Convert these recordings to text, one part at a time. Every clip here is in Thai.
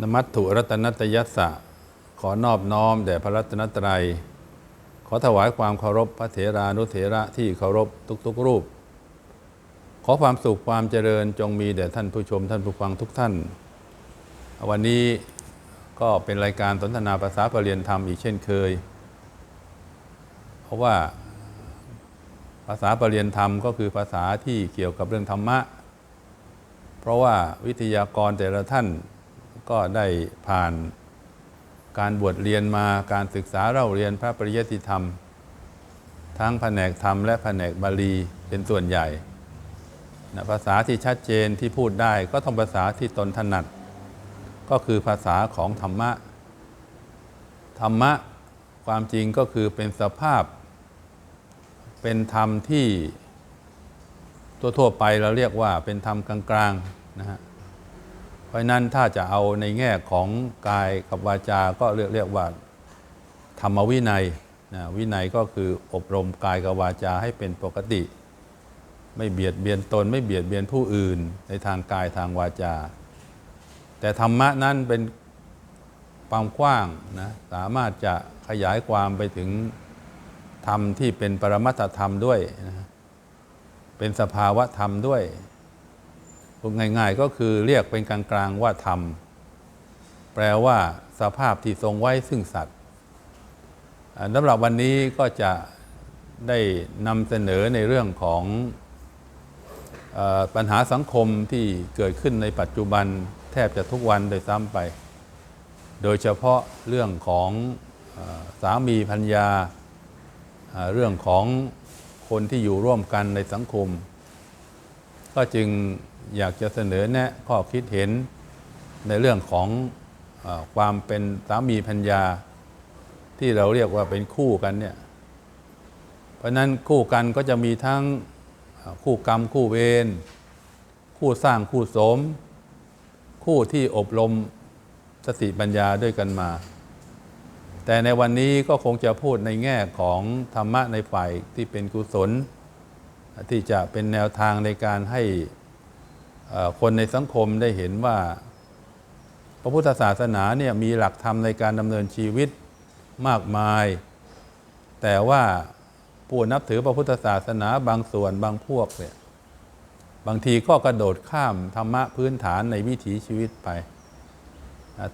นมัตถุรัตนัตยัสสะ ขอนอบน้อมแด่พระรัตนตรัย ขอถวายความเคารพพระเถรานุเถระที่เคารพทุกๆรูป ขอความสุขความเจริญจงมีแด่ท่านผู้ชมท่านผู้ฟังทุกท่าน วันนี้ก็เป็นรายการสนทนาภาษาปรเรียนธรรมอีกเช่นเคย เพราะว่าภาษาปรเรียนธรรมก็คือภาษาที่เกี่ยวกับเรื่องธรรมะ เพราะว่าวิทยากรแต่ละท่าน ก็ได้ผ่านการบวชเรียนมาการศึกษาเล่าเรียนพระปริยติธรรม ทั้งแผนกธรรมและแผนกบาลีเป็นส่วนใหญ่นะภาษาที่ชัดเจนที่พูดได้ก็ต้องภาษาที่ตนถนัด ก็คือภาษาของธรรมะ ธรรมะความจริงก็คือเป็นสภาพ เป็นธรรมที่ทั่วๆไปเราเรียกว่าเป็นธรรมกลางๆนะฮะ เพราะนั้นถ้าจะเอาในแง่ของกายกับวาจาก็เรียกเรียกว่าธรรมวินัยนะวินัยก็คืออบรมกายกับวาจาให้เป็นปกติ ไม่เบียดเบียนตน ไม่เบียดเบียนผู้อื่นในทางกายทางวาจา แต่ธรรมะนั้นเป็นความกว้างนะสามารถจะขยายความไปถึงธรรมที่เป็นปรมัตธรรมด้วยนะเป็นสภาวะธรรมด้วย พูดง่าย ๆ ก็คือเรียกเป็นกลางๆว่าธรรม แปลว่าสภาพที่ทรงไว้ซึ่งสัตว์สำหรับวันนี้ก็จะได้นำเสนอในเรื่องของอปัญหาสังคมที่เกิดขึ้นในปัจจุบันแทบจะทุกวันโดยซ้ำไป โดยเฉพาะเรื่องของอสามีพัญญา เรื่องของคนที่อยู่ร่วมกันในสังคม ก็จึง อยากจะเสนอแนะข้อคิดเห็นในเรื่องของอความเป็นสามีพัญญาที่เราเรียกว่าเป็นคู่กันเนี่ย เพราะนั้นคู่กันก็จะมีทั้งคู่กรรมคู่เวรคู่สร้างคู่สม คู่ที่อบรมสติปัญญาด้วยกันมา แต่ในวันนี้ก็คงจะพูดในแง่ของธรรมะในฝ่ายที่เป็นกุศล ที่จะเป็นแนวทางในการให้ คนในสังคมได้เห็นว่า พระพุทธศาสนาเนี่ยมีหลักธรรมในการดำเนินชีวิตมากมาย แต่ว่าผู้นับถือพระพุทธศาสนาบางส่วนบางพวกเนี่ยบางทีก็กระโดดข้ามธรรมะพื้นฐานในวิถีชีวิตไป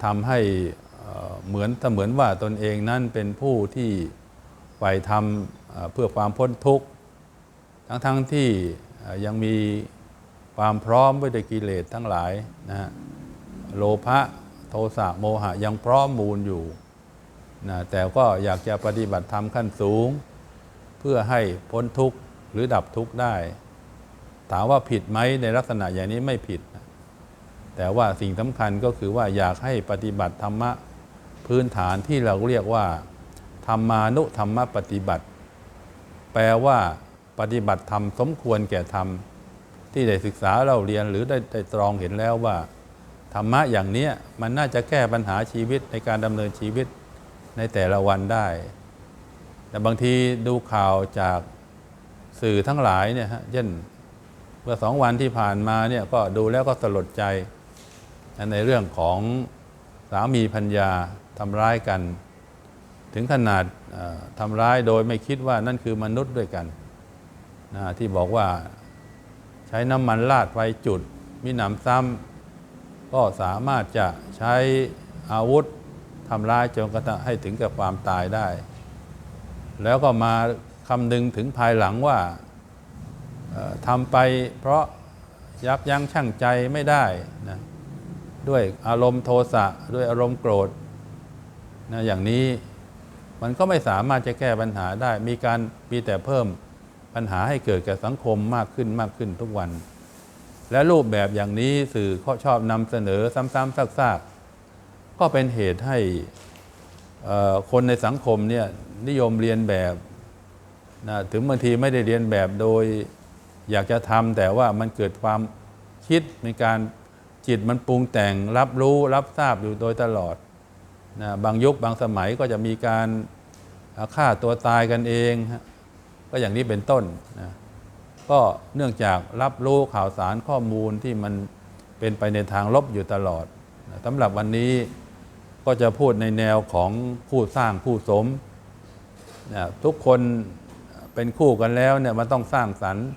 ทำให้เหมือนเสมือนว่าตนเองนั้นเป็นผู้ที่ใฝ่ทำเอ่อเพื่อความพ้นทุกข์ ทั้งๆทที่ยังมี ความพร้อมไว้ด้วยกิเลสทั้งหลายนะฮะโลภะโทสะโมหะยังพร้อมมูลอยู่นะแต่ก็อยากจะปฏิบัติธรรมขั้นสูง เพื่อให้พ้นทุกข์หรือดับทุกข์ได้ ถามว่าผิดไหมในลักษณะอย่างนี้ไม่ผิด แต่ว่าสิ่งสำคัญก็คือว่าอยากให้ปฏิบัติธรรมะพื้นฐานที่เราเรียกว่า ธรรมานุธรรมปฏิบัติ แปลว่าปฏิบัติธรรมสมควรแก่ธรรม ที่ได้ศึกษาเราเรียนหรือได้ได้ตรองเห็นแล้วว่า ธรรมะอย่างเนี้ยมันน่าจะแก้ปัญหาชีวิตในการดำเนินชีวิตในแต่ละวันได้ แต่บางทีดูข่าวจากสื่อทั้งหลายเนี่ยฮะเช่นเมื่อสองวันที่ผ่านมาเนี่ยก็ดูแล้วก็สลดใจ ในเรื่องของสามีพัญญาทำร้ายกัน ถึงขนาดทำร้ายโดยไม่คิดว่านั่นคือมนุษย์ด้วยกันนะที่บอกว่า ใช้น้ำมันราดไฟจุด มีหนำซ้ำก็สามารถจะใช้อาวุธทำร้ายจนกระทั่งให้ถึงกับความตายได้ แล้วก็มาคำนึงถึงภายหลังว่าทำไปเพราะยับยั้งชั่งใจไม่ได้นะด้วยอารมณ์โทสะด้วยอารมณ์โกรธนะอย่างนี้มันก็ไม่สามารถจะแก้ปัญหาได้ มีการมีแต่เพิ่ม ปัญหาให้เกิดกับสังคมมากขึ้นมากขึ้นทุกวัน และรูปแบบอย่างนี้สื่อเขาชอบนำเสนอซ้ำๆซากๆ ก็เป็นเหตุให้คนในสังคมเนี่ยนิยมเรียนแบบนะถึงบางทีไม่ได้เรียนแบบโดยอยากจะทำแต่ว่ามันเกิดความคิดในการจิตมันปรุงแต่งรับรู้รับทราบอยู่โดยตลอดนะบางยุคบางสมัยก็จะมีการฆ่าตัวตายกันเองฮะ ก็อย่างนี้เป็นต้นนะก็เนื่องจากรับรู้ข่าวสารข้อมูลที่มันเป็นไปในทางลบอยู่ตลอดสำหรับวันนี้ก็จะพูดในแนวของคู่สร้างคู่สมนะทุกคนเป็นคู่กันแล้วเนี่ยมันต้องสร้างสรรค์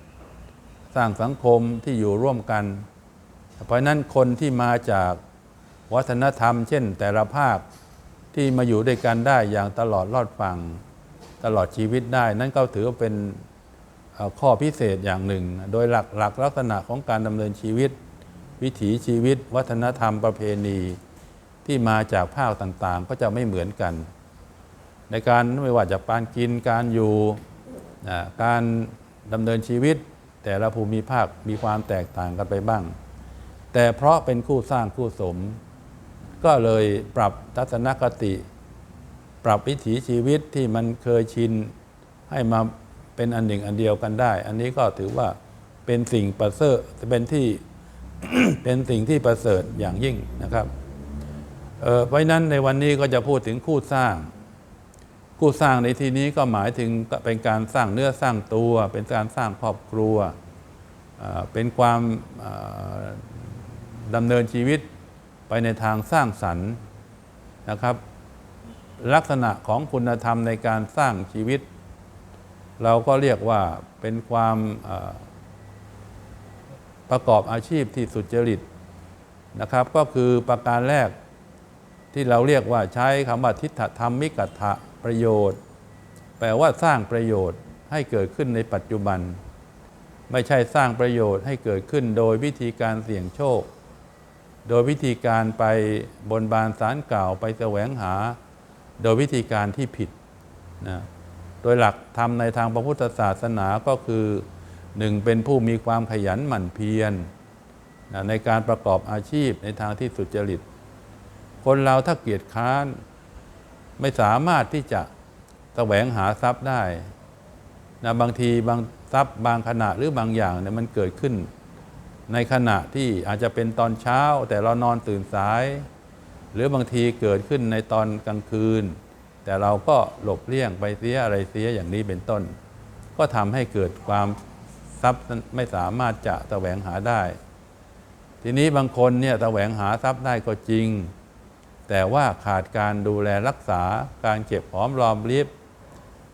สร้างสังคมที่อยู่ร่วมกัน เพราะฉะนั้นคนที่มาจากวัฒนธรรม เช่นแต่ละภาคที่มาอยู่ด้วยกันได้อย่างตลอดรอดฟัง ตลอดชีวิตได้ นั่นก็ถือว่าเป็นข้อพิเศษอย่างหนึ่ง โดยหลักหลักลักษณะของการดำเนินชีวิต วิถีชีวิต วัฒนธรรมประเพณี ที่มาจากภาคต่างๆ ก็จะไม่เหมือนกัน ในการไม่ว่าจะการกินการอยู่การดำเนินชีวิต แต่ละภูมิภาคมีความแตกต่างกันไปบ้าง แต่เพราะเป็นคู่สร้างคู่สม ก็เลยปรับทัศนคติ ปรับวิถีชีวิตที่มันเคยชินให้มาเป็นอันหนึ่งอันเดียวกันได้ อันนี้ก็ถือว่าเป็นสิ่งประเสริฐเป็นที่เป็นสิ่งที่ประเสริฐอย่างยิ่งนะครับเพราะนั้นในวันนี้ก็จะพูดถึงคู่สร้าง คู่สร้างในที่นี้ก็หมายถึงเป็นการสร้างเนื้อสร้างตัว เป็นการสร้างครอบครัว เป็นความดำเนินชีวิตไปในทางสร้างสรรค์นะครับ ลักษณะของคุณธรรมในการสร้างชีวิต เราก็เรียกว่าเป็นความประกอบอาชีพที่สุจริตนะครับ ก็คือประการแรกที่เราเรียกว่าใช้คำว่าทิฏฐธรรมมิกถะประโยชน์ แปลว่าสร้างประโยชน์ให้เกิดขึ้นในปัจจุบัน ไม่ใช่สร้างประโยชน์ให้เกิดขึ้นโดยวิธีการเสี่ยงโชค โดยวิธีการไปบนบานสารกล่าวไปแสวงหา โดยวิธีการที่ผิดนะโดยหลักธรรมในทางพระพุทธศาสนาก็คือหนึ่งเป็นผู้มีความขยันหมั่นเพียรนะในการประกอบอาชีพในทางที่สุจริต คนเราถ้าเกียจค้านไม่สามารถที่จะแสวงหาทรัพย์ได้นะบางทีบางทรัพย์บางขณะหรือบางอย่างเนี่ยมันเกิดขึ้น ในขณะที่อาจจะเป็นตอนเช้าแต่เรานอนตื่นสาย หรือบางทีเกิดขึ้นในตอนกลางคืน แต่เราก็หลบเลี่ยงไปเสียอะไรเสียอย่างนี้เป็นต้น ก็ทำให้เกิดความทรัพย์ไม่สามารถจะแสวงหาได้ ทีนี้บางคนเนี่ยแสวงหาทรัพย์ได้ก็จริง แต่ว่าขาดการดูแลรักษาการเก็บหอมรอมริบ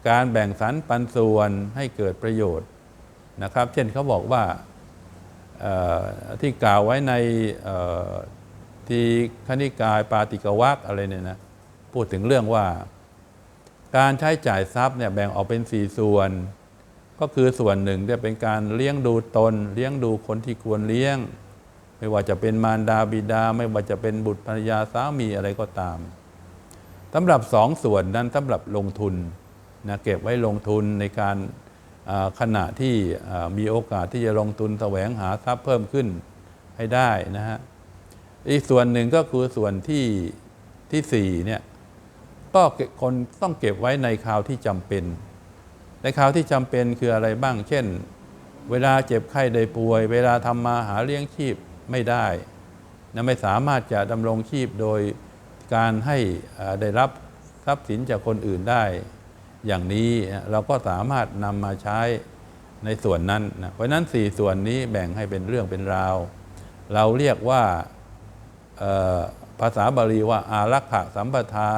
การแบ่งสรรปันส่วนให้เกิดประโยชน์นะครับ เช่นเขาบอกว่าที่กล่าวไว้ใน ทีคณิกายปาติกวักอะไรเนี่ยนะพูดถึงเรื่องว่า การใช้จ่ายทรัพย์เนี่ยแบ่งออกเป็นสี่ส่วน ก็คือส่วนหนึ่งเนี่ยเป็นการเลี้ยงดูตน เลี้ยงดูคนที่ควรเลี้ยง ไม่ว่าจะเป็นมารดาบิดา ไม่ว่าจะเป็นบุตรภรรยาสามีอะไรก็ตามสำหรับสองส่วนนั้นสำหรับลงทุนนะเก็บไว้ลงทุนในการขณะที่มีโอกาสที่จะลงทุนแสวงหาทรัพย์เพิ่มขึ้นให้ได้นะฮะ อีกส่วนหนึ่งก็คือส่วนที่ที่สี่เนี่ยก็คนต้องเก็บไว้ในคราวที่จำเป็น ในคราวที่จำเป็นคืออะไรบ้าง เช่น เวลาเจ็บไข้ได้ป่วย เวลาทำมาหาเลี้ยงชีพไม่ได้นะไม่สามารถจะดำรงชีพโดยการให้ได้รับทรัพย์สินจากคนอื่นได้ อย่างนี้เราก็สามารถนำมาใช้ในส่วนนั้นนะเพราะนั้นสี่ส่วนนี้แบ่งให้เป็นเรื่องเป็นราว เราเรียกว่า ภาษาบาลีว่าอารักขะสัมปทา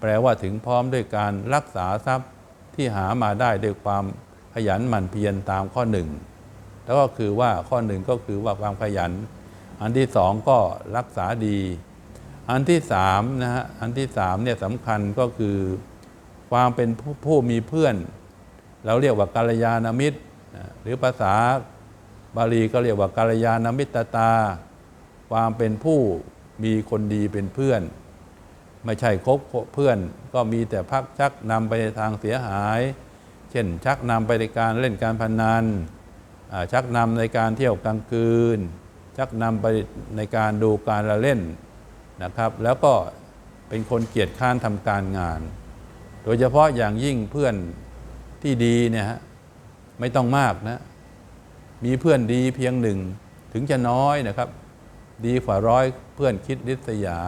แปลว่าถึงพร้อมด้วยการรักษาทรัพย์ที่หามาได้ด้วยความขยันหมั่นเพียรตามข้อหนึ่งแล้วก็คือว่าข้อหนึ่งก็คือว่าความขยัน อันที่สองก็รักษาดี อันที่สามนะฮะอันที่สามเนี่ยสำคัญก็คือความเป็นผู้ผู้มีเพื่อน เราเรียกว่ากัลยาณมิตร หรือภาษาบาลีก็เรียกว่ากัลยาณมิตรตา ความเป็นผู้มีคนดีเป็นเพื่อน ไม่ใช่คบเพื่อนก็มีแต่พักชักนำไปในทางเสียหาย เช่นชักนำไปในการเล่นการพนันชักนำในการเที่ยวกลางคืน ชักนำไปในการดูการละเล่นนะครับ แล้วก็เป็นคนเกียจค้านทำการงาน โดยเฉพาะอย่างยิ่งเพื่อนที่ดีเนี่ยฮะไม่ต้องมากนะ มีเพื่อนดีเพียงหนึ่งถึงจะน้อยนะครับ ดีกว่าร้อยเพื่อนคิดริษยา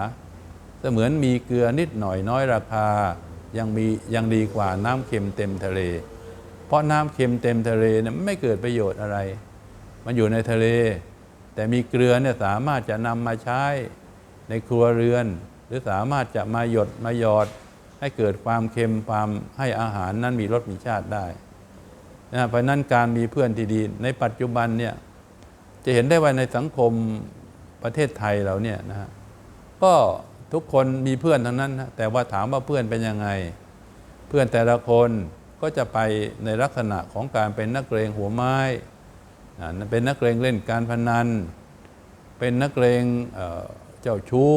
เสมือนมีเกลือนิดหน่อยน้อยราคา ยังมียังดีกว่าน้ำเค็มเต็มทะเล เพราะน้ำเค็มเต็มทะเลเนี่ยไม่เกิดประโยชน์อะไร มันอยู่ในทะเล แต่มีเกลือเนี่ยสามารถจะนำมาใช้ในครัวเรือน หรือสามารถจะมาหยดมาหยอด ให้เกิดความเค็มความให้อาหารนั้นมีรสมีชาติได้นะเพราะฉะนั้นการมีเพื่อนที่ดีในปัจจุบันเนี่ยจะเห็นได้ว่าในสังคม ประเทศไทยเราเนี่ยนะฮะก็ทุกคนมีเพื่อนทั้งนั้นนะแต่ว่าถามว่าเพื่อนเป็นยังไง เพื่อนแต่ละคนก็จะไปในลักษณะของการเป็นนักเลงหัวไม้เป็นนักเลงเล่นการพนัน เป็นนักเลงเเจ้าชู้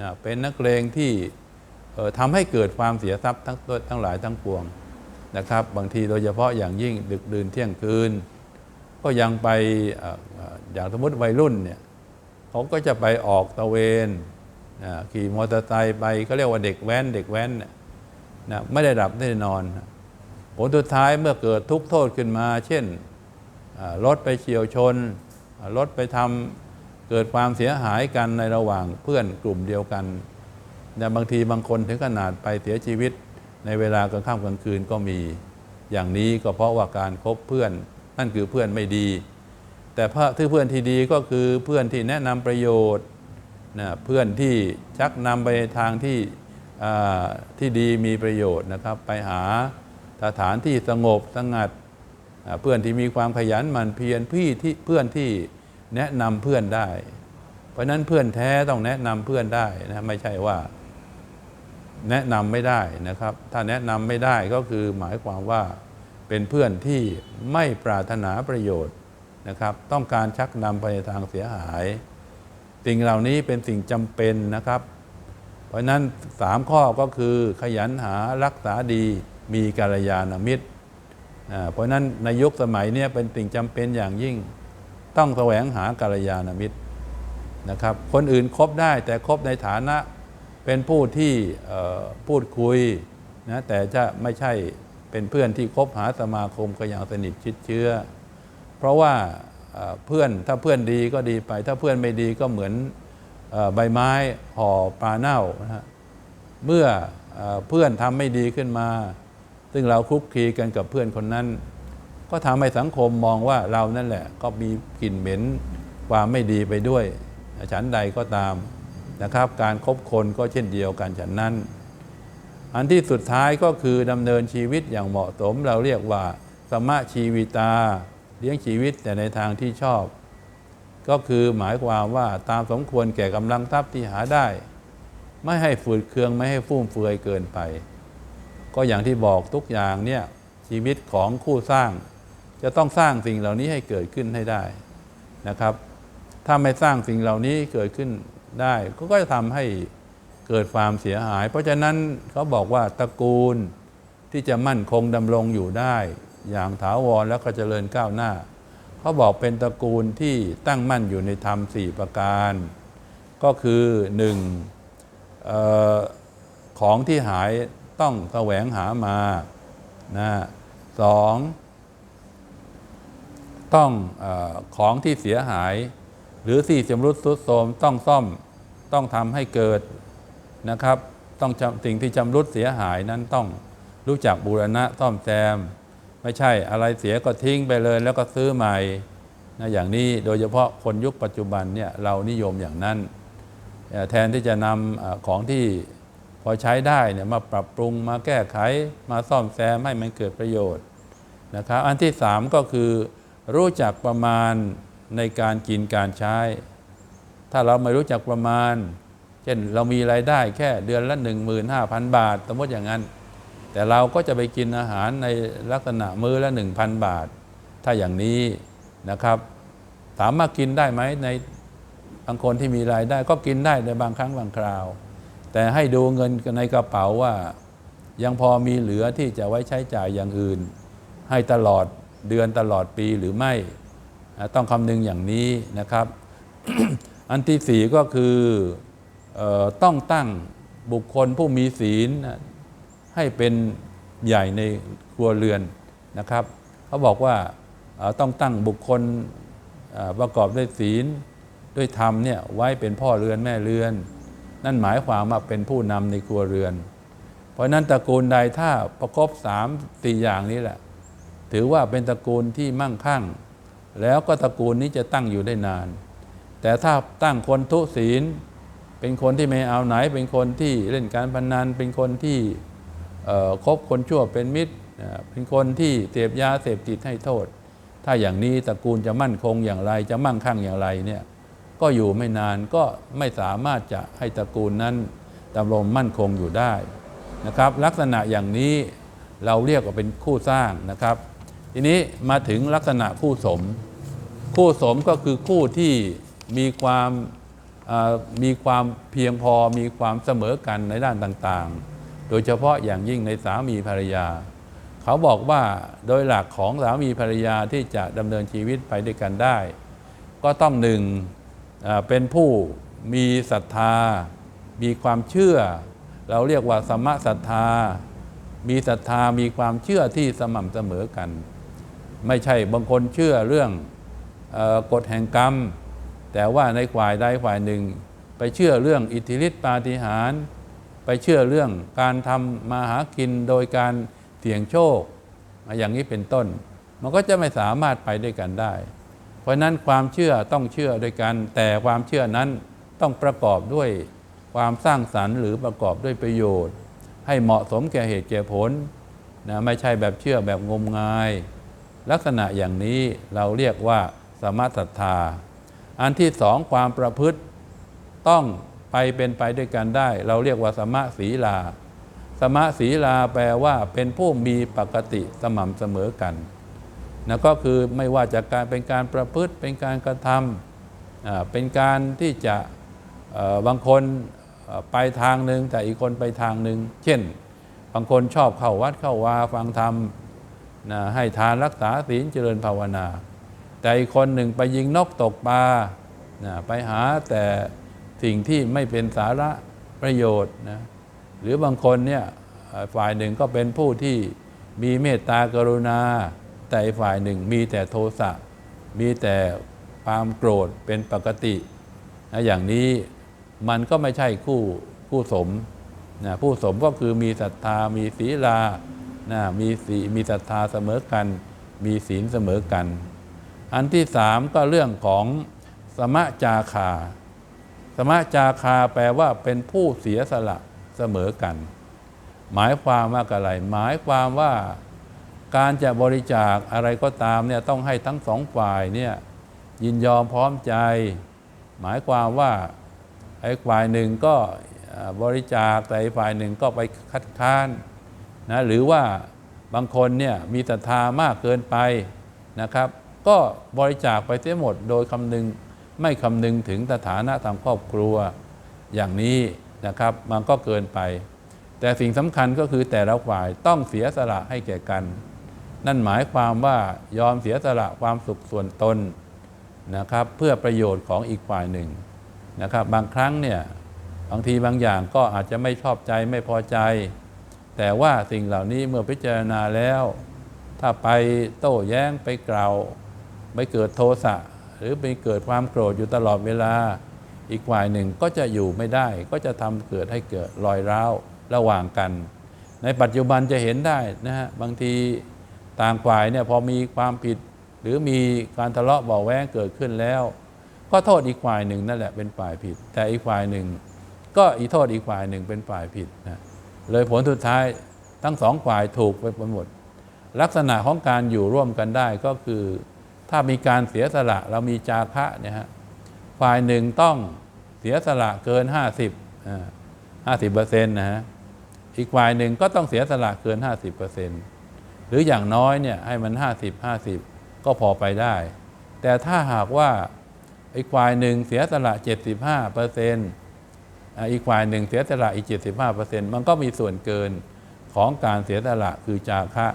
นะเป็นนักเลงที่ทำให้เกิดความเสียทรัพย์ทั้งทั้งหลายทั้งปวงนะครับ บางทีโดยเฉพาะอย่างยิ่งดึกดื่นเที่ยงคืน ก็ยังไปอออย่างสมมติวัยรุ่นเนี่ย เขาก็จะไปออกตะเวนนะขี่มอเตอร์ไซค์ไปเขาเรียกว่าเด็กแว้นเด็กแว้นนะไม่ได้หลับไม่ได้นอน ผลสุดท้ายเมื่อเกิดทุกข์โทษขึ้นมา เช่นรถไปเฉียวชนรถไปทำเกิดความเสียหายกันในระหว่างเพื่อนกลุ่มเดียวกันแต่บางทีบางคนถึงขนาดไปเสียชีวิตในเวลากลางค่ำกลางคืนก็มี อย่างนี้ก็เพราะว่าการคบเพื่อนนั่นคือเพื่อนไม่ดี แต่พระที่เพื่อนที่ดีก็คือเพื่อนที่แนะนำประโยชน์นะเพื่อนที่ชักนำไปทางที่ที่ดีมีประโยชน์นะครับ ไปหาสถานที่สงบสงัดเพื่อนที่มีความขยันหมั่นเพียรพี่ที่เพื่อนที่แนะนำเพื่อนได้ เพราะฉะนั้นเพื่อนแท้ต้องแนะนำเพื่อนได้นะไม่ใช่ว่าแนะนำไม่ได้นะครับ ถ้าแนะนำไม่ได้ก็คือหมายความว่าเป็นเพื่อนที่ไม่ปรารถนาประโยชน์ นะครับ ต้องการชักนำไปในทางเสียหาย สิ่งเหล่านี้เป็นสิ่งจำเป็นนะครับ เพราะนั้นสามข้อก็คือขยันหารักษาดีมีกัลยาณมิตร เพราะนั้นในยุคสมัยนี้เป็นสิ่งจำเป็นอย่างยิ่ง ต้องแสวงหากัลยาณมิตรนะครับ คนอื่นคบได้แต่คบในฐานะเป็นผู้ที่พูดคุยนะแต่จะไม่ใช่เป็นเพื่อนที่คบหาสมาคมกันอย่างสนิทชิดเชื้อ เพราะว่าเพื่อนถ้าเพื่อนดีก็ดีไป ถ้าเพื่อนไม่ดีก็เหมือนใบไม้ห่อปลาเน่านะฮะเมื่อเอ่อเพื่อนทำไม่ดีขึ้นมา ซึ่งเราคุกคีกันกับเพื่อนคนนั้น ก็ทำให้สังคมมองว่าเรานั่นแหละ ก็มีกลิ่นเหม็นความไม่ดีไปด้วย ฉันใดก็ตามนะครับ การคบคนก็เช่นเดียวกันฉันนั้น อันที่สุดท้ายก็คือดำเนินชีวิตอย่างเหมาะสม เราเรียกว่าสมะชีวิตา เลี้ยงชีวิตแต่ในทางที่ชอบ ก็คือหมายความว่าตามสมควรแก่กำลังทรัพย์ที่หาได้ ไม่ให้ฝืดเคืองไม่ให้ฟุ่มเฟือยเกินไป ก็อย่างที่บอกทุกอย่างเนี่ยชีวิตของคู่สร้าง จะต้องสร้างสิ่งเหล่านี้ให้เกิดขึ้นให้ได้นะครับ ถ้าไม่สร้างสิ่งเหล่านี้เกิดขึ้นได้ก็ก็จะทำให้เกิดความเสียหาย เพราะฉะนั้นเขาบอกว่าตระกูลที่จะมั่นคงดำรงอยู่ได้ อย่างถาวรแล้วก็เจริญก้าวหน้า เขาบอกเป็นตระกูลที่ตั้งมั่นอยู่ในธรรมสี่ประการ ก็คือหนึ่งออของที่หายต้องแสวงหามานะสองต้องออของที่เสียหาย หรือที่ชำรุดทรุดโทรมต้องซ่อมต้องทำให้เกิดนะครับ ต้องสิ่งที่ชำรุดเสียหายนั้นต้องรู้จักบูรณะซ่อมแซม ไม่ใช่อะไรเสียก็ทิ้งไปเลยแล้วก็ซื้อใหม่นะอย่างนี้โดยเฉพาะคนยุคปัจจุบันเนี่ยเรานิยมอย่างนั้น แทนที่จะนำของที่พอใช้ได้เนี่ยมาปรับปรุงมาแก้ไขมาซ่อมแซมให้มันเกิดประโยชน์นะครับอันที่สามก็คือรู้จักประมาณในการกินการใช้ ถ้าเราไม่รู้จักประมาณ เช่นเรามีรายได้แค่เดือนละ 15,000 บาท สมมติอย่างนั้น แต่เราก็จะไปกินอาหารในลักษณะมื้อละ 1,000 บาท ถ้าอย่างนี้นะครับ ถามมากินได้ไหมในบางคนที่มีรายได้ก็กินได้ในบางครั้งบางคราว แต่ให้ดูเงินในกระเป๋าว่า ยังพอมีเหลือที่จะไว้ใช้จ่ายอย่างอื่น ให้ตลอดเดือนตลอดปีหรือไม่ ต้องคำนึงอย่างนี้นะครับ อันที่สี่ก็คือออต้องตั้งบุคคลผู้มีศีลน ให้เป็นใหญ่ในครัวเรือนนะครับเขาบอกว่าต้องตั้งบุคคลประกอบด้วยศีลด้วยธรรมเนี่ยไว้เป็นพ่อเรือนแม่เรือน นั่นหมายความว่าเป็นผู้นำในครัวเรือน เพราะนั้นตระกูลใดถ้าประกอบสามสี่อย่างนี้แหละ ถือว่าเป็นตระกูลที่มั่งคั่ง แล้วก็ตระกูลนี้จะตั้งอยู่ได้นาน แต่ถ้าตั้งคนทุศีล เป็นคนที่ไม่เอาไหน เป็นคนที่เล่นการพนันเป็นคนที่เอ่อ คบคนชั่วเป็นมิตร เป็นคนที่เสพยาเสพติดให้โทษ ถ้าอย่างนี้ตระกูลจะมั่นคงอย่างไรจะมั่งคั่งอย่างไรเนี่ยก็อยู่ไม่นานก็ไม่สามารถจะให้ตระกูลนั้นดำรงมั่นคงอยู่ได้นะครับ ลักษณะอย่างนี้เราเรียกว่าเป็นคู่สร้างนะครับ ทีนี้มาถึงลักษณะคู่สม คู่สมก็คือคู่ที่มีความมีความเพียงพอมีความเสมอกันในด้านต่างๆ โดยเฉพาะอย่างยิ่งในสามีภรรยา เขาบอกว่าโดยหลักของสามีภรรยาที่จะดำเนินชีวิตไปด้วยกันได้ ก็ต้องหนึ่งเป็นผู้มีศรัทธา มีความเชื่อ เราเรียกว่าสมะศรัทธา มีศรัทธามีความเชื่อที่สม่ำเสมอกัน ไม่ใช่บางคนเชื่อเรื่องอกฎแห่งกรรม แต่ว่าในฝ่ายใดฝ่ายหนึ่ง ไปเชื่อเรื่องอิทธิฤทธิปาฏิหาริย์ ไปเชื่อเรื่องการทำมาหากินโดยการเสี่ยงโชค อย่างนี้เป็นต้น มันก็จะไม่สามารถไปด้วยกันได้ เพราะนั้นความเชื่อต้องเชื่อด้วยกัน แต่ความเชื่อนั้นต้องประกอบด้วยความสร้างสรรค์หรือประกอบด้วยประโยชน์ ให้เหมาะสมแก่เหตุแก่ผลนะไม่ใช่แบบเชื่อแบบงมงาย ลักษณะอย่างนี้เราเรียกว่าสมถศรัทธา อันที่สองความประพฤติต้อง ไปเป็นไปด้วยกันได้ เราเรียกว่าสมะศีลา สมะศีลาแปลว่าเป็นผู้มีปกติสม่ำเสมอกันนะก็คือไม่ว่าจะการเป็นการประพฤติเป็นการกระทำเป็นการที่จะบางคนไปทางหนึ่งแต่อีกคนไปทางหนึ่งเช่น บางคนชอบเข้าวัดเข้าวาฟังธรรมนะให้ทานรักษาศีลเจริญภาวนา แต่อีกคนหนึ่งไปยิงนกตกปลานะไปหาแต่ สิ่งที่ไม่เป็นสาระประโยชน์นะหรือบางคนเนี่ยฝ่ายหนึ่งก็เป็นผู้ที่มีเมตตากรุณา แต่ฝ่ายหนึ่งมีแต่โทสะมีแต่ความโกรธเป็นปกตินะอย่างนี้มันก็ไม่ใช่คู่คู่สมนะผู้สมก็คือมีศรัทธามีศีลานะมีศีมีศรัทธาเสมอกัน มีศีลเสมอกัน อันที่สามก็เรื่องของสมะจาคา สมะจาคาแปลว่าเป็นผู้เสียสละเสมอกัน หมายความว่าอะไร หมายความว่าการจะบริจาคอะไรก็ตามเนี่ยต้องให้ทั้งสองฝ่ายเนี่ยยินยอมพร้อมใจ หมายความว่าไอ้ฝ่ายหนึ่งก็บริจาคแต่อีกฝ่ายหนึ่งก็ไปคัดค้านนะหรือว่าบางคนเนี่ยมีศรัทธามากเกินไปนะครับ ก็บริจาคไปเสียหมดโดยคำนึง ไม่คำนึงถึงสถานะทางครอบครัวอย่างนี้นะครับ มันก็เกินไป แต่สิ่งสำคัญก็คือแต่ละฝ่ายต้องเสียสละให้แก่กัน นั่นหมายความว่ายอมเสียสละความสุขส่วนตนนะครับ เพื่อประโยชน์ของอีกฝ่ายหนึ่งนะครับ บางครั้งเนี่ยบางทีบางอย่างก็อาจจะไม่ชอบใจไม่พอใจ แต่ว่าสิ่งเหล่านี้เมื่อพิจารณาแล้ว ถ้าไปโต้แย้งไปกล่าว ไม่เกิดโทสะ หรือไปเกิดความโกรธอยู่ตลอดเวลา อีกฝ่ายหนึ่งก็จะอยู่ไม่ได้ ก็จะทำเกิดให้เกิดรอยร้าวระหว่างกัน ในปัจจุบันจะเห็นได้นะฮะบางทีต่างฝ่ายเนี่ยพอมีความผิด หรือมีการทะเลาะเบาแวงเกิดขึ้นแล้ว ก็โทษอีกฝ่ายหนึ่งนั่นแหละเป็นฝ่ายผิด แต่อีกฝ่ายหนึ่ง ก็อีโทษอีกฝ่ายหนึ่งเป็นฝ่ายผิดนะเลยผลสุดท้ายทั้งสองฝ่ายถูกไปหมดลักษณะของการอยู่ร่วมกันได้ก็คือ ถ้ามีการเสียสละเรามีจาคะเนี่ยฮะฝ่ายหนึ่งต้องเสียสละเกิน 50า50เปอร์เซ็นต์นะฮะอีกฝ่ายหนึ่งก็ต้องเสียสละเกิน 50เปอร์เซ็นต์หรืออย่างน้อยเนี่ยให้มัน 50 50 ก็พอไปได้ แต่ถ้าหากว่าอีกฝ่ายหนึ่งเสียสละ 75เปอร์เซ็นต์อีกฝ่ายหนึ่งเสียสละอีก 75%มันก็มีส่วนเกินของการเสียสละคือจาคะ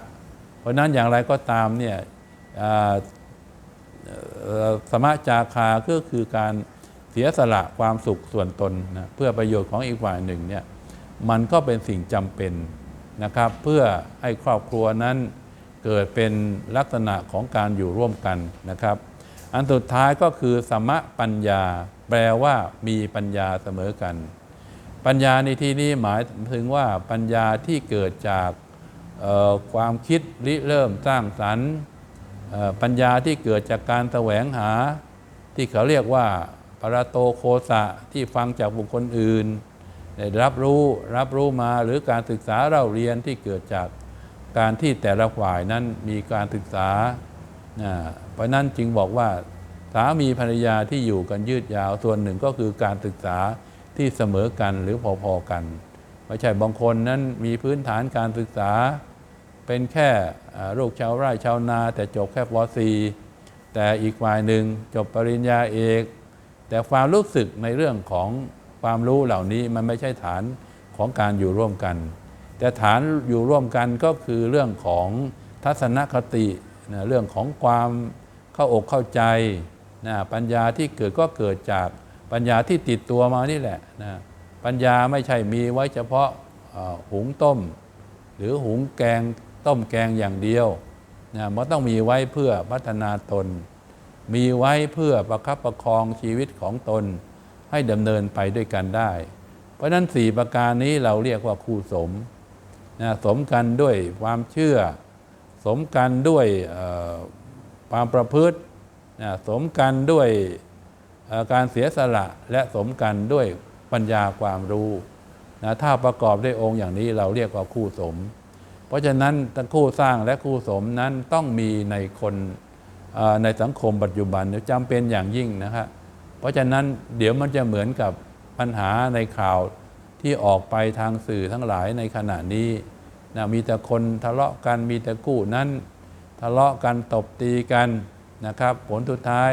เพราะนั้นอย่างไรก็ตามเนี่ย สมะจาคาก็คือการเสียสละความสุขส่วนตนนะเพื่อประโยชน์ของอีกฝ่ายหนึ่งเนี่ยมันก็เป็นสิ่งจำเป็นนะครับ เพื่อให้ครอบครัวนั้นเกิดเป็นลักษณะของการอยู่ร่วมกันนะครับ อันสุดท้ายก็คือสมะปัญญา แปลว่ามีปัญญาเสมอกัน ปัญญาในที่นี้หมายถึงว่าปัญญาที่เกิดจากความคิดริเริ่มสร้างสรรค์ ปัญญาที่เกิดจากการแสวงหา ที่เขาเรียกว่าปราโตโคสะที่ฟังจากบุคคลอื่นได้รับรู้รับรู้มาหรือการศึกษาเราเรียนที่เกิดจากการที่แต่ละฝ่ายนั้นมีการศึกษา เพราะนั้นจึงบอกว่าสามีภรรยาที่อยู่กันยืดยาวส่วนหนึ่งก็คือการศึกษาที่เสมอกันหรือพอๆกัน ไม่ใช่บางคนนั้นมีพื้นฐานการศึกษา เป็นแค่ลูกชาวไร่ชาวนา แต่จบแค่ป .4 แต่อีกฝ่ายหนึ่งจบปริญญาเอก แต่ความรู้สึกในเรื่องของความรู้เหล่านี้มันไม่ใช่ฐานของการอยู่ร่วมกัน แต่ฐานอยู่ร่วมกันก็คือเรื่องของทัศนคตินะเรื่องของความเข้าอกเข้าใจนะปัญญาที่เกิดก็เกิดจากปัญญาที่ติดตัวมานี่แหละนะปัญญาไม่ใช่มีไว้เฉพาะหุงต้ม หรือหุงแกง ต้มแกงอย่างเดียวนะมันต้องมีไว้เพื่อพัฒนาตน มีไว้เพื่อประคับประคองชีวิตของตน ให้ดำเนินไปด้วยกันได้ เพราะนั้นสี่ประการนี้เราเรียกว่าคู่สมนะสมกันด้วยความเชื่อ สมกันด้วยความประพฤตินะสมกันด้วยการเสียสละและสมกันด้วยปัญญาความรู้นะถ้าประกอบด้วยองค์อย่างนี้เราเรียกว่าคู่สม เพราะฉะนั้นทั้งคู่สร้างและคู่สมนั้นต้องมีในคนในสังคมปัจจุบันจำเป็นอย่างยิ่งนะครับเพราะฉะนั้นเดี๋ยวมันจะเหมือนกับปัญหาในข่าวที่ออกไปทางสื่อทั้งหลายในขณะนี้นะมีแต่คนทะเลาะกันมีแต่คู่นั้น ทะเลาะกันตบตีกันนะครับ ผลสุดท้าย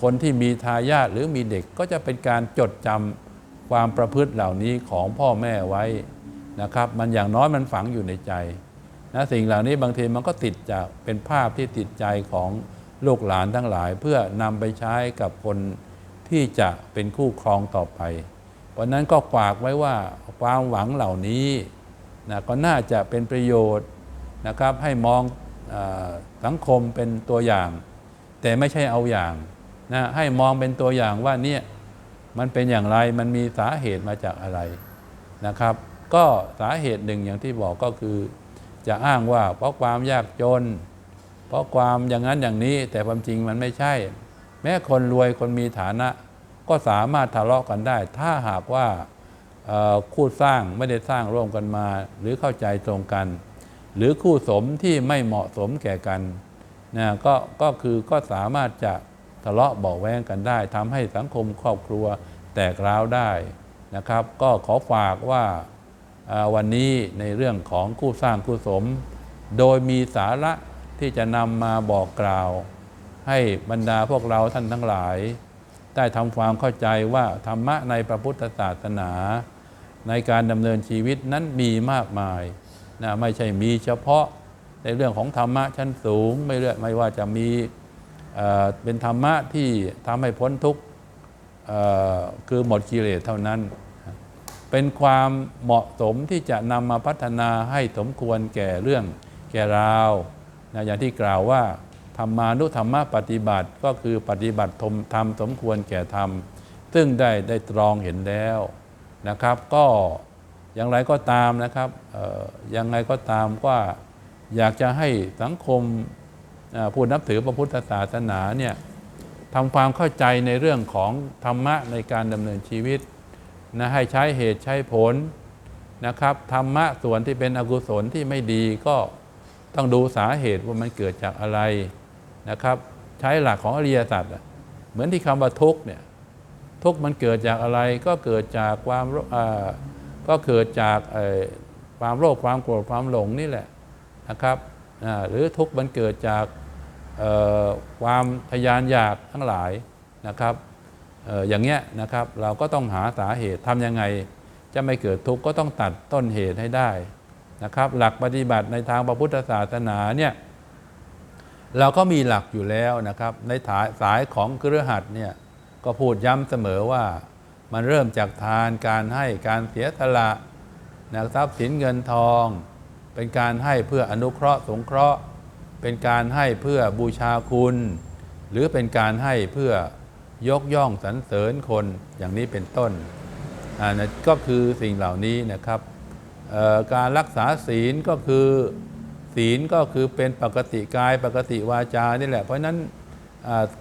คนที่มีทายาทหรือมีเด็กก็จะเป็นการจดจำความประพฤติเหล่านี้ของพ่อแม่ไว้ นะครับ มันอย่างน้อยมันฝังอยู่ในใจนะสิ่งเหล่านี้บางทีมันก็ติดจากเป็นภาพที่ติดใจของลูกหลานทั้งหลาย เพื่อนำไปใช้กับคนที่จะเป็นคู่ครองต่อไป เพราะนั้นก็ฝากไว้ว่าความหวังเหล่านี้นะก็น่าจะเป็นประโยชน์นะครับให้มองอสังคมเป็นตัวอย่าง แต่ไม่ใช่เอาอย่างนะให้มองเป็นตัวอย่างว่าเนี่ยมันเป็นอย่างไรมันมีสาเหตุมาจากอะไรนะครับ ก็สาเหตุหนึ่งอย่างที่บอกก็คือ จะอ้างว่าเพราะความยากจน เพราะความอย่างนั้นอย่างนี้แต่ความจริงมันไม่ใช่ แม้คนรวยคนมีฐานะ ก็สามารถทะเลาะกันได้ ถ้าหากว่าคู่สร้างไม่ได้สร้างร่วมกันมา หรือเข้าใจตรงกัน หรือคู่สมที่ไม่เหมาะสมแก่กันนะก็ก็คือก็สามารถจะทะเลาะเบาแว้งกันได้ทำให้สังคมครอบครัวแตกร้าวได้นะครับ ก็ขอฝากว่า วันนี้ในเรื่องของคู่สร้างคู่สม โดยมีสาระที่จะนำมาบอกกล่าว ให้บรรดาพวกเราท่านทั้งหลาย ได้ทำความเข้าใจว่าธรรมะในพระพุทธศาสนา ในการดำเนินชีวิตนั้นมีมากมายนะไม่ใช่มีเฉพาะในเรื่องของธรรมะชั้นสูงไม่เลือกไม่ว่าจะมีเเป็นธรรมะที่ทำให้พ้นทุกข์คือหมดกิเลสเท่านั้น เป็นความเหมาะสมที่จะนำมาพัฒนาให้สมควรแก่เรื่องแก่ราวนะอย่างที่กล่าวว่า ธรรมานุธรรมปฏิบัติก็คือปฏิบัติธรรมธรรมสมควรแก่ธรรม ซึ่งได้ได้ตรองเห็นแล้วนะครับ ก็อย่างไรก็ตามนะครับเอ่อยังไงก็ตามว่าอยากจะให้สังคมผู้นับถือพระพุทธศาสนาเนี่ยทำความเข้าใจในเรื่องของธรรมะในการดำเนินชีวิต นะให้ใช้เหตุใช้ผลนะครับธรรมะส่วนที่เป็นอกุศลที่ไม่ดีก็ต้องดูสาเหตุว่ามันเกิดจากอะไรนะครับ ใช้หลักของอริยสัจเหมือนที่คำว่าทุกข์เนี่ยทุกข์มันเกิดจากอะไรก็เกิดจากความก็เกิดจากความโลภความโกรธความหลงนี่แหละนะครับหรือทุกข์มันเกิดจากความทยานอยากทั้งหลายนะครับ อย่างเงี้ยนะครับเราก็ต้องหาสาเหตุทำยังไง จะไม่เกิดทุกข์ก็ต้องตัดต้นเหตุให้ได้นะครับ หลักปฏิบัติในทางพระพุทธศาสนาเนี่ยเราก็มีหลักอยู่แล้วนะครับ ในถายสายของเครือหัดเนี่ยก็พูดย้ำเสมอว่ามันเริ่มจากทานการให้การเสียสละนะทรัพย์สินเงินทอง เป็นการให้เพื่ออนุเคราะห์สงเคราะห์ เป็นการให้เพื่อบูชาคุณ หรือเป็นการให้เพื่อ ยกย่องสรรเสริญคนอย่างนี้เป็นต้นนะก็คือสิ่งเหล่านี้นะครับการรักษาศีลก็คือศีลก็คือเป็นปกติกายปกติวาจานี่แหละ เพราะนั้น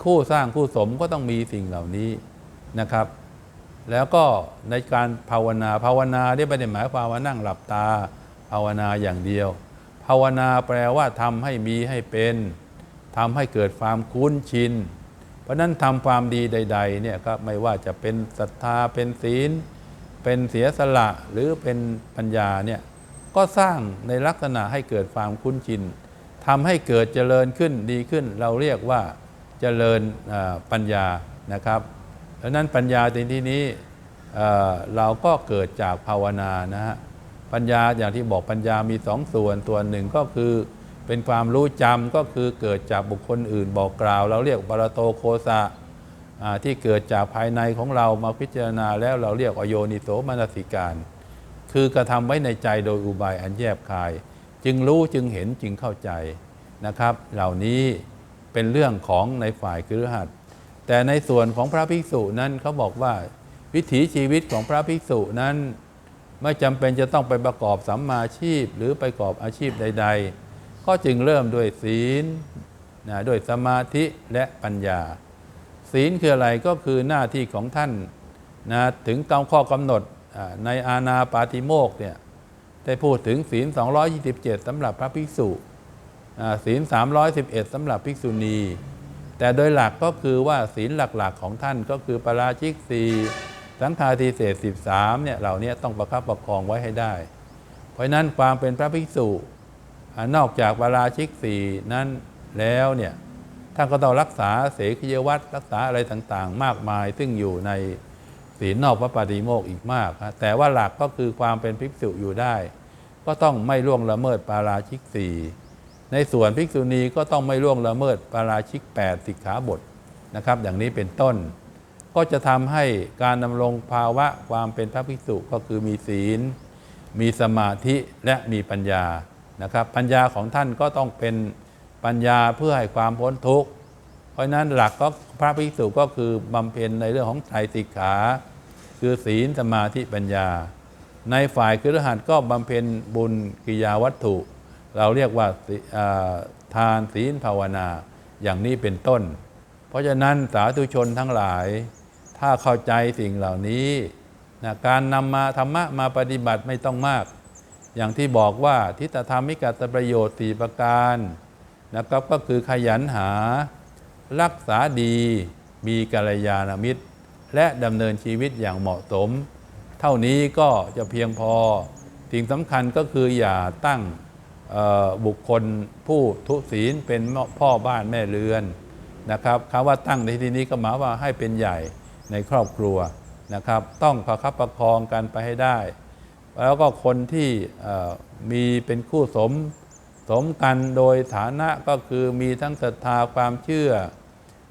คู่สร้างคู่สมก็ต้องมีสิ่งเหล่านี้นะครับ แล้วก็ในการภาวนาภาวนาที่ไม่ได้หมายความว่านั่งหลับตาภาวนาอย่างเดียว ภาวนาแปลว่าทำให้มีให้เป็นทำให้เกิดความคุ้นชิน เพราะนั้นทำความดีใดๆเนี่ยก็ไม่ว่าจะเป็นศรัทธาเป็นศีล เป็นเสียสละหรือเป็นปัญญาเนี่ยก็สร้างในลักษณะให้เกิดความคุ้นชินทำให้เกิดเจริญขึ้นดีขึ้น เราเรียกว่าเจริญปัญญานะครับดังนั้นปัญญาในที่นี้เราก็เกิดจากภาวนานะฮะปัญญาอย่างที่บอกปัญญามีสองส่วนส่วหนึ่งก็คือ เป็นความรู้จำก็คือเกิดจากบุคคลอื่นบอกกล่าว เราเรียกปรโตโคสะที่เกิดจากภายในของเรามาพิจารณาแล้วเราเรียกอโยนิโสมนสิการ คือกระทำไว้ในใจโดยอุบายอันแยบคาย จึงรู้จึงเห็นจึงเข้าใจนะครับ เหล่านี้เป็นเรื่องของในฝ่ายคฤหัสแต่ในส่วนของพระภิกษุนั้นเขาบอกว่า วิถีชีวิตของพระภิกษุนั้น ไม่จำเป็นจะต้องไปประกอบสัมมาชีพ หรือไปประกอบอาชีพใด ๆ ก็จึงเริ่มด้วยศีลนะด้วยสมาธิและปัญญา ศีลคืออะไรก็คือหน้าที่ของท่านนะถึงกำข้อกำหนดในอาณาปาติโมกเนี่ยได้พูดถึงศีล 227สำหรับพระภิกษุอ่าศีล 311สำหรับภิกษุณี แต่โดยหลักก็คือว่าศีลหลักๆของท่านก็คือปราชิกสีสังฆาทิเศษ13เนี่ยเหล่านี้ต้องประคับประคองไว้ให้ได้ เพราะนั้นความเป็นพระภิกษุ นอกจากปาราชิกสี่นั้นแล้วเนี่ยท่านก็ต้องรักษาเสขียวัตรรักษาอะไรต่างๆ มากมาย ซึ่งอยู่ในศีลนอกพระปฏิโมกข์อีกมากฮะแต่ว่าหลักก็คือความเป็นภิกษุอยู่ได้ ก็ต้องไม่ล่วงละเมิดปาราชิกสี่ในส่วนภิกษุณีก็ต้องไม่ล่วงละเมิดปาราชิก 8 สิกขาบทนะครับ อย่างนี้เป็นต้น ก็จะทำให้การดำรงภาวะความเป็นพระภิกษุก็คือมีศีล มีสมาธิและมีปัญญา นะครับปัญญาของท่านก็ต้องเป็นปัญญาเพื่อให้ความพ้นทุกข์ เพราะฉะนั้นหลักก็พระภิกษุก็คือบำเพ็ญในเรื่องของไตรสิกขา คือศีลสมาธิปัญญา ในฝ่ายคฤหัสก็บำเพ็ญบุญกิยาวัตถุ เราเรียกว่าสิอ่าทานศีลภาวนาอย่างนี้เป็นต้น เพราะฉะนั้นสาธุชนทั้งหลาย ถ้าเข้าใจสิ่งเหล่านี้นะการนำมาธรรมะมาปฏิบัติไม่ต้องมาก อย่างที่บอกว่าทิฏฐธรรมิกัตประโยชน์สีประการนะครับก็คือขยันหา รักษาดีมีกัลยาณมิตร และดำเนินชีวิตอย่างเหมาะสม เท่านี้ก็จะเพียงพอสิ่งสำคัญก็คืออย่าตั้งบุคคลผู้ทุศีลเป็นพ่อบ้านแม่เรือนนะครับคำว่าตั้งในที่นี้ก็หมายว่าให้เป็นใหญ่ในครอบครัวนะครับ ต้องประคับประคองกันไปให้ได้ แล้วก็คนที่มีเป็นคู่สมสมกันโดยฐานะก็คือมีทั้งศรัทธาความเชื่อ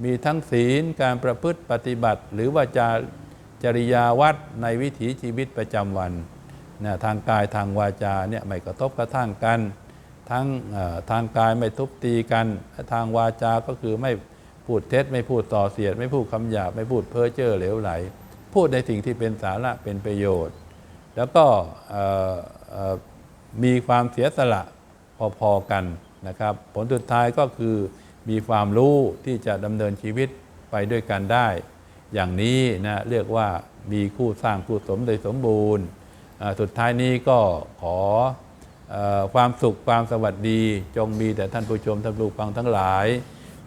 มีทั้งศีลการประพฤติปฏิบัติ หรือว่าจะจริยาวัดในวิถีชีวิตประจำวันนะทางกายทางวาจาเนี่ยไม่กระทบกระทั่งกัน ทั้งทางกายไม่ทุบตีกัน ทางวาจาก็คือไม่พูดเท็จไม่พูดต่อเสียด ไม่พูดคำหยาบไม่พูดเพ้อเจ้อเหลวไหล พูดในสิ่งที่เป็นสาระเป็นประโยชน์ แล้วก็มีความเสียสละพอๆกันนะครับ ผลสุดท้ายก็คือมีความรู้ที่จะดำเนินชีวิตไปด้วยกันได้ อย่างนี้นะเรียกว่ามีคู่สร้างคู่สมโดยสมบูรณ์ สุดท้ายนี้ก็ขอออความสุขความสวัสดีจงมีแต่ท่านผู้ชมท่านผู้ฟังทั้งหลาย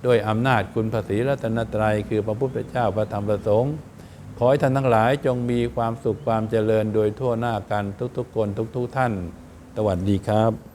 ด้วยอำนาจคุณพระศรีรัตนตรัยคือพระพุทธเจ้าพระธรรมพระสงฆ์ ขอให้ท่านทั้งหลายจงมีความสุขความเจริญโดยทั่วหน้ากันทุกๆคนทุกๆท่าน สวัสดีครับ